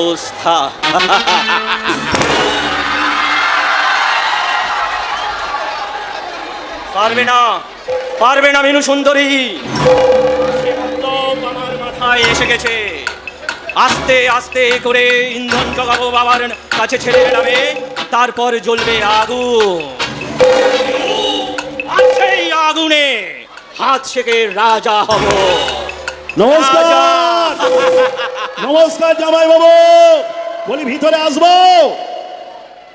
অবস্থা। পারবে না পারবে না মিনু সুন্দরী। আমার মাথায় এসে গেছে। আস্তে আস্তে করে ইন্ধন জগাবো বাবার কাছে ছেড়ে গেলামে তারপর জ্বলবে আগুন। সেই আগুনে হাত থেকে রাজা হব। নমস্কার। নমস্কার জামাই বাবু। বলি ভিতরে আসব।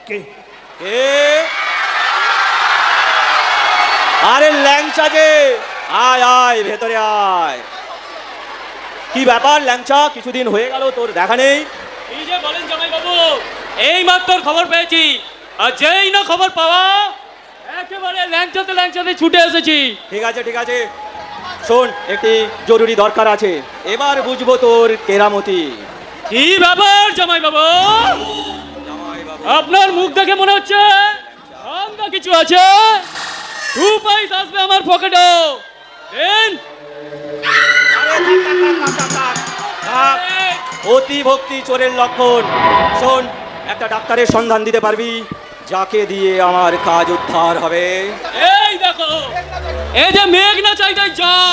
কে? এ আরে ল্যাংচা যে। আয় আয় ভেতরে আয়। কি ব্যাপার ল্যাংচা? কিছুদিন হয়ে গেল তোর দেখা নেই। এই যে বলেন জামাই বাবু এই মাত্র খবর পেয়েছি। আর যেই না খবর পাওয়া একেবারে ল্যাংচাতে ল্যাংচাতে ছুটে এসেছি। ঠিক আছে ঠিক আছে। শোন একটি জরুরি দরকার আছে। এবার বুঝব তোর কেরামতি। কি ব্যাপার জামাই বাবু আপনার মুখ দেখে মনে হচ্ছে কিছু আছে? টু পাইস আসবে আমার পকেটে। দেন। অতি ভক্তি চোরের লক্ষণ। শোন একটা ডাক্তারের সন্ধান দিতে পারবি যাকে দিয়ে আমার কাজ উদ্ধার হবে। এই দেখো এই যে মেঘ না চাইতে জল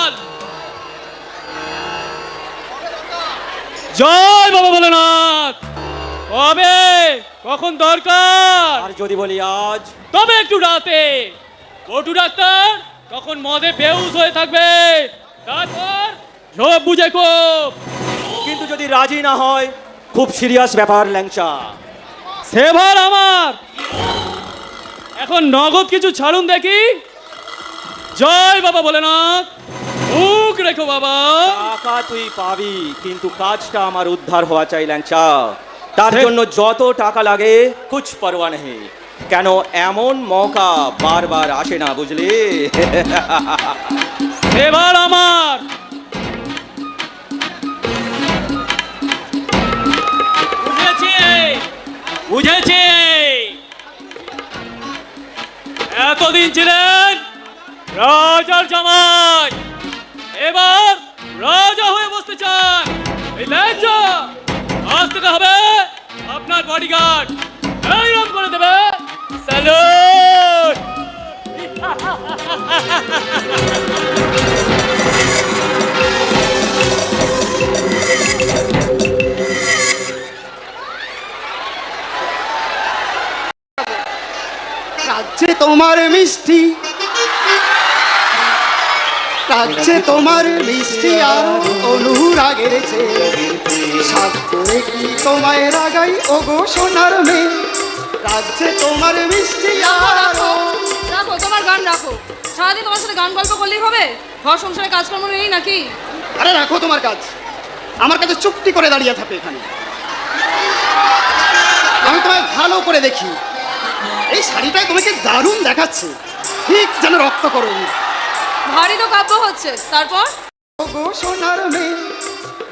জয় বাবা ভোলেনাথ। কবে? কখন দরকার? আর যদি বলি আজ। তবে একটু রাতে। বটু ডাক্তার তখন মদে বেউস হয়ে থাকবে। তারপর ঝোপ বুঝে কোপ। কিন্তু যদি রাজি না হয় খুব সিরিয়াস ব্যাপার ল্যাংচা। সেভার আমার। এখন নগদ কিছু ছাড়ুন দেখি। জয় বাবা ভোলেনাথ। মুখ রেখো বাবা। টাকা তুই পাবি কিন্তু কাজটা আমার উদ্ধার হওয়া চাই ল্যাংচা তার জন্য যত টাকা লাগে কুছ পরোয়া নেই। কেন এমন মৌকা বারবার আসে না বুঝলি? সেবার আমার। বুঝেছি। বুঝেছি। এতদিন ছিলেন রাজার জামাই। এবার রাজা হয়ে বসতে চান। এই ল্যাংচা, আজ হবে আপনার বডিগার্ড এইরকম করে দেবে। স্যালুট রাজ্যে তোমার মিষ্টি রাজ্যে তোমার মিষ্টি আর অনুরাগের সাত করে কি তোমায় রাগাই? ও গো সোনার মেয়ে রাজ্যে তোমার মিষ্টি আর রাখো তোমার গান রাখো। সারাদিন তোমার সাথে গান গল্প করলেই হবে? ঘর সংসারে কাজকর্ম নেই নাকি? আরে রাখো তোমার কাজ। আমার কাছে চুক্তি করে দাঁড়িয়ে থাকে এখানে। আমি তোমায় ভালো করে দেখি। এই শাড়িটায় তোমাকে দারুণ দেখাচ্ছে। ঠিক যেন রক্ত করো ভারী তো কাব্য হচ্ছে। তারপর? গো সোনার মেয়ে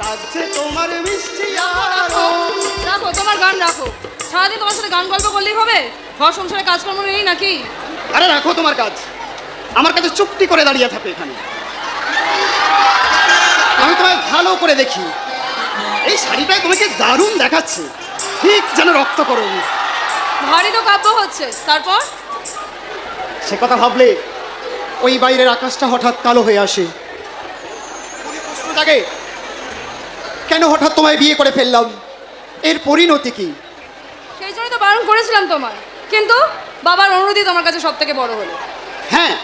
রাজ্যে তোমার মিষ্টি আরও রাখো তোমার গান রাখো। সারাদিন তোমার সাথে গান গল্প করলেই হবে? ঘর সংসারে কাজকর্ম নেই নাকি? আরে রাখো তোমার কাজ। আমার কাছে চুক্তি করে দাঁড়িয়ে থাকে এখানে। আমি তোমায় ভালো করে দেখি। এই শাড়িটায় তোমাকে দারুণ দেখাচ্ছে। ঠিক যেন রক্ত করো ভারী তো কাব্য হচ্ছে। তারপর? সে কথা ভাবলে ওই বাইরের আকাশটা হঠাৎ কালো হয়ে আসে। প্রশ্ন জাগে কেন হঠাৎ তোমায় বিয়ে করে ফেললাম? এর পরিণতি কি? সেই জন্যই তো বারণ করেছিলাম তোমার কিন্তু বাবার অনুরোধই তোমার কাছে সব থেকে বড় হলো। হ্যাঁ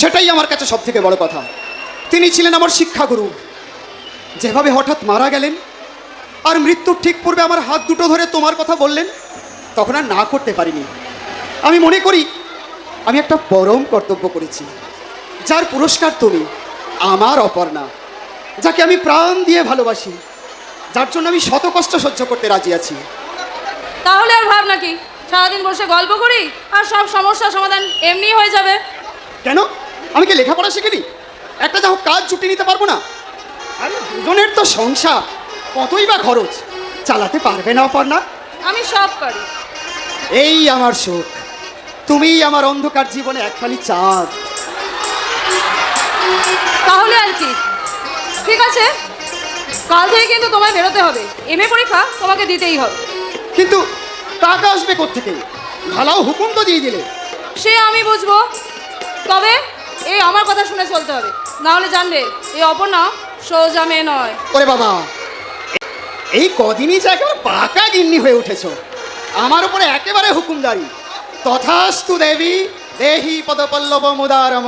সেটাই আমার কাছে সব থেকে বড় কথা। তিনি ছিলেন আমার শিক্ষাগুরু। যেভাবে হঠাৎ মারা গেলেন আর মৃত্যুর ঠিক পূর্বে আমার হাত দুটো ধরে তোমার কথা বললেন তখন আর না করতে পারিনি। আমি মনে করি আমি একটা পরম কর্তব্য করেছি। যার পুরস্কার তুমি আমার অপর্ণা যাকে আমি প্রাণ দিয়ে ভালোবাসি যার জন্য আমি শত কষ্ট সহ্য করতে রাজি আছি। তাহলে আর ভাব নাকি সারাদিন বসে গল্প করি আর সব সমস্যার সমাধান এমনি হয়ে যাবে। কেন? আমি কি লেখাপড়া শিখিনি? একটা যা কাজ ছুটি নিতে পারব না। আরে দুজনের তো সংসার কতই বা খরচ চালাতে পারবে না অপর্ণা আমি সব পারি। এই আমার সুখ তুমিই আমার অন্ধকার জীবনে একখানি চাঁদ। তাহলে আর কি। ঠিক আছে? কাল থেকে কিন্তু তোমায় বেরোতে হবে। এমএ পরীক্ষা তোমাকে দিতেই হবে। কিন্তু টাকা আসবে কোত্থেকে? ভালো হুকুম তো দিয়ে দিলে। সে আমি বুঝব। তবে এই আমার কথা শুনে চলতে হবে। না হলে জানবে এই অপর্ণা সোজা মেয়ে নয়। ওরে বাবা এই কদিনই যে একেবারে পাকা গিন্নি হয়ে উঠেছ। আমার উপরে একেবারে হুকুমদারি। তথাস্তু দেবী দেহি পদপল্লব মুদারম।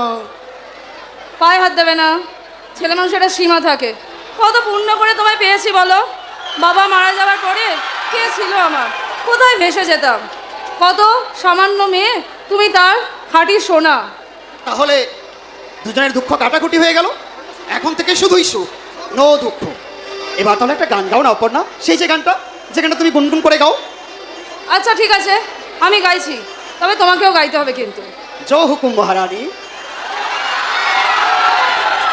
পায়ে হাত দেবে না। ছেলে মানুষের একটা সীমা থাকে। কত পূর্ণ করে তোমায় পেয়েছি বলো? বাবা মারা যাওয়ার পরে কে ছিল আমার? কোথায় ভেসে যেতাম? কত সামান্য মেয়ে তুমি তার খাঁটি সোনা। তাহলে দুজনের দুঃখ কাটাকুটি হয়ে গেল? এখন থেকে শুধুই সুখ নো দুঃখ। এবার তাহলে একটা গান গাও না অপর্ণা। সেই যে গানটা যে গানটা তুমি গুনগুন করে গাও। আচ্ছা ঠিক আছে। আমি গাইছি। তবে তোমাকেও গাইতে হবে কিন্তু। জো হুকুম মহারানী।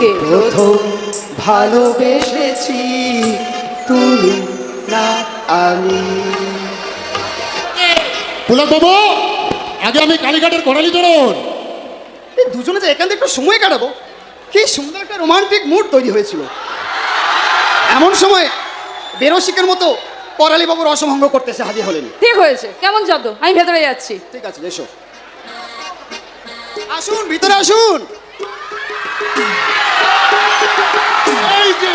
কে প্রথম ভালোবেসেছি। তুমি না আমি। পুলক বাবু আগে আমি কালীঘাটের করালি চরণ এই দুজনে যে এখান থেকে একটু সময় কাটাবো কি সুন্দর একটা রোমান্টিক মুড তৈরি হয়েছিল। এমন সময় বেরসিকের মতো করালি বাবুর অসভঙ্গ করতেছে হাজির হলেন। ঠিক হয়েছে কেমন শব্দ আমি ভেতরে যাচ্ছি। ঠিক আছে এসো। আসুন ভিতরে আসুন। এই যে,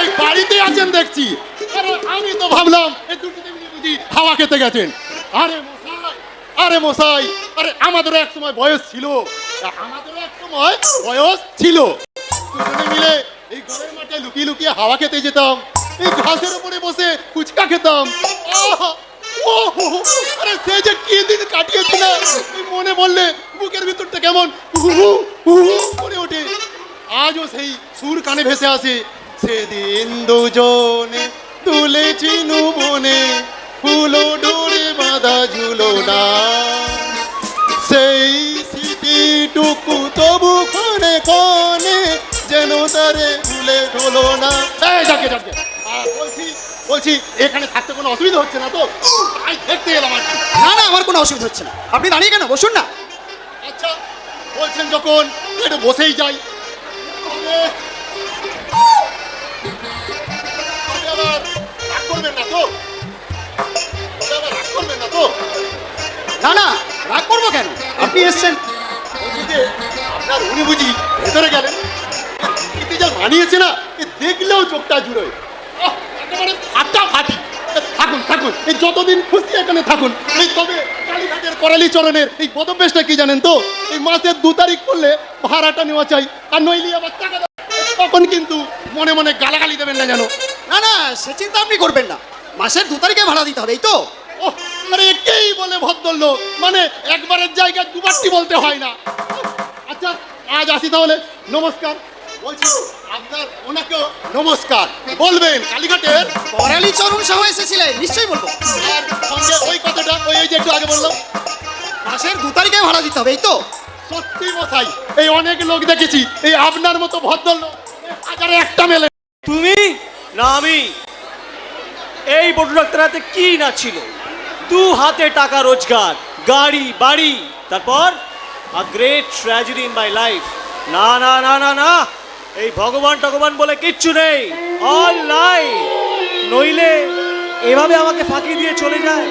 এই বাড়িতে আছেন দেখছি। আমি তো ভাবলাম হাওয়া খেতে গেছেন। আরে আরে মশাই, আরে আমাদেরও এক সময় বয়স ছিল। আমাদেরও এক সময় বয়স ছিল। মিলে এই ঘরের মাঠে লুকিয়ে লুকিয়ে হাওয়া খেতে যেতাম। এই ঘাসের উপরে বসে ফুচকা খেতাম! আরে সে যে কি দিন কাটিয়েছিলাম এই মনে বললে বুকের ভিতরটা কেমন করে ওঠে। আজও সেই সুর কানে ভেসে আসে। সেদিন দুজনে তুলেছি বনে ফুলো ডোরে বাঁধা ঝুলো না। সেই স্মৃতিটুকু তবু ক্ষণে ক্ষণে যেন তারে ভুলে ঢোলো না। যাকে বলছি বলছি এখানে থাকতে কোনো অসুবিধা হচ্ছে না তো? তাই দেখতে এলাম আর না না আমার কোনো অসুবিধা হচ্ছে না। আপনি দাঁড়িয়ে কেন? বসুন না। আচ্ছা বলছেন যখন একটু বসেই যাই। না না, রাগ করব কেন? আপনি এসছেন। আপনার উনি বুঝি ভেতরে গেলেন এতে যা মানিয়েছে না দেখলেও চোখটা জুড়োয় একেবারে ফাটা ফাটি থাকুন থাকুন এই যতদিন খুশি এখানে থাকুন এই তবে কালীঘাটের করালি চরণের এই পদবেশটা কি জানেন তো এই মাসের দু তারিখ করলে ভাড়াটা নেওয়া চাই। আর নইলে আবার টাকা তখন কিন্তু মনে মনে গালাগালি দেবেন না জানো না না সে চিন্তা আপনি করবেন না। মাসের দু তারিখে ভাড়া দিতে হবে এই তো। ও আরে একেই বলে ভদ্রলোক। মানে একবারের জায়গায় দুবারটি বলতে হয় না। আচ্ছা আজ আসি তাহলে। নমস্কার। বলছি আপনার ওনাকেও নমস্কার। বলবেন কালীঘাটের করালি চরণ সহ এসেছিলেন নিশ্চয়ই বলব। আর সঙ্গে ওই কথাটা ওই যে একটু আগে বললাম। মাসের দু তারিখে ভাড়া দিতে হবে এই তো। সত্যি মশাই, এই অনেক লোক দেখেছি, এই আপনার মতো ভদ্রলোক। হাজারে একটা মেলে। তুমি? না, আমি। এই বটু ডাক্তার হাতে কি না ছিল? দু হাতে টাকা রোজগার, গাড়ি, বাড়ি, তারপর a great tragedy in my life না না না না না, এই ভগবান টগবান বলে কিচ্ছু নেই। অল লাই নইলে এভাবে আমাকে ফাঁকি দিয়ে চলে যায়।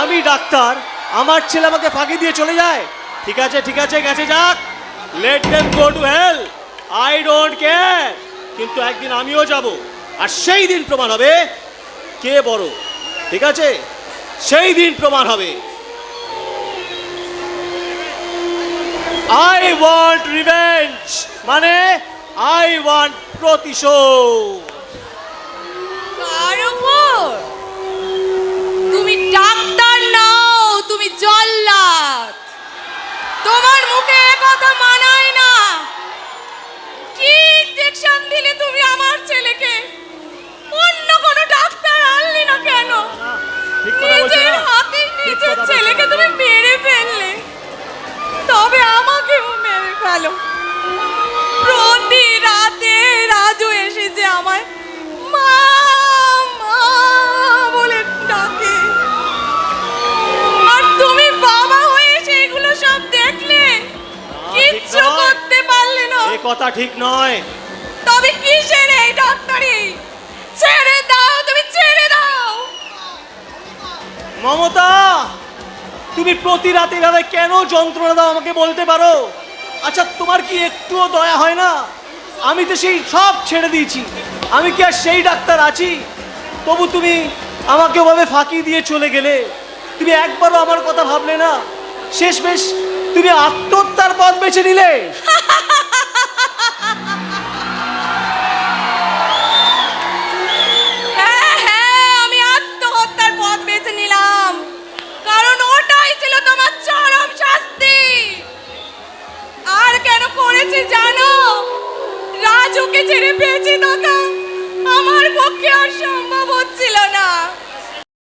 আমি ডাক্তার, আমার ছেলে আমাকে ফাঁকি দিয়ে চলে যায়। ঠিক আছে ঠিক আছে, গেছে যাক। Let them go to hell I don't care কিন্তু একদিন আমিও যাব। আর সেই দিন প্রমাণ হবে কে বড়। ঠিক আছে? সেই দিন প্রমাণ হবে। আই ওয়ান্ট রিভেঞ্জ মানে আই ওয়ান্ট প্রতিশোধ। তুমি ডাক্তার নাও, তুমি জল্লাদ। আমার মুখে কথা মানায় না। কি ইনজেকশন দিলে তুমি আমার ছেলেকে? অন্য কোনো ডাক্তার আনলি না কেন? নিজের হাতে নিজের ছেলেকে তুমি মেরে ফেললে। তবে আমাকেও মেরে ফেলো। প্রতি রাতে রাজু এসেছে আমায়। কথা ঠিক নয়। তবে কিসের এই ডাক্তারি? ছেড়ে দাও তুমি ছেড়ে দাও। মমতা তুমি প্রতি রাতে এভাবে কেন যন্ত্রণা দাও আমাকে বলতে পারো? আচ্ছা তোমার কি একটুও দয়া হয় না? আমি তো সেই সব ছেড়ে দিয়েছি। আমি কি আর সেই ডাক্তার আছি? তবু তুমি আমাকে ওভাবে ফাঁকি দিয়ে চলে গেলে। তুমি একবারও আমার কথা ভাবলে না। শেষ বেশ তুমি আত্মহত্যার পথ বেছে নিলে।